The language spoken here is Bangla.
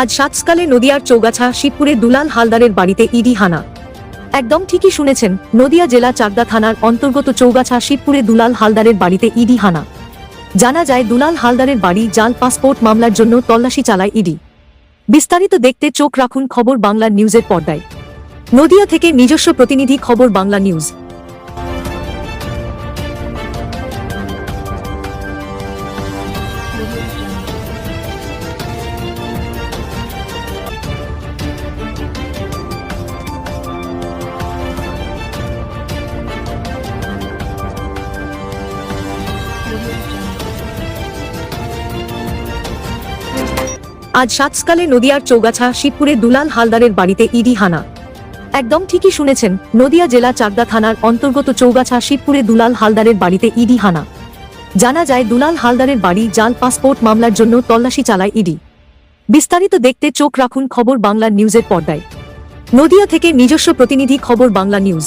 আজ সাতসকালে নদিয়ার চৌগাছা শিবপুরে দুলাল হালদারের বাড়িতে ইডি হানা। একদম ঠিকই শুনেছেন, নদিয়া জেলা চাকদা থানার অন্তর্গত চৌগাছা শিবপুরে দুলাল হালদারের বাড়িতে ইডি হানা। জানা যায়, দুলাল হালদারের বাড়ি জাল পাসপোর্ট মামলার জন্য তল্লাশি চালায় ইডি। বিস্তারিত দেখতে চোখ রাখুন খবর বাংলা নিউজের পর্দায়। নদিয়া থেকে নিজস্ব প্রতিনিধি খবর বাংলা নিউজ। আজ সাতসকালে নদিয়ার চৌগাছা, শিবপুরে দুলাল হালদারের বাড়িতে ইডি হানা। একদম ঠিকই শুনেছেন, নদিয়া জেলা চাকদা থানার অন্তর্গত চৌগাছা, শিবপুরে দুলাল হালদারের বাড়িতে ইডি হানা। জানা যায়, দুলাল হালদারের বাড়ি জাল পাসপোর্ট মামলার জন্য তল্লাশি চালায় ইডি। বিস্তারিত দেখতে চোখ রাখুন খবর বাংলা নিউজের পর্দায়। নদিয়া থেকে নিজস্ব প্রতিনিধি খবর বাংলা নিউজ।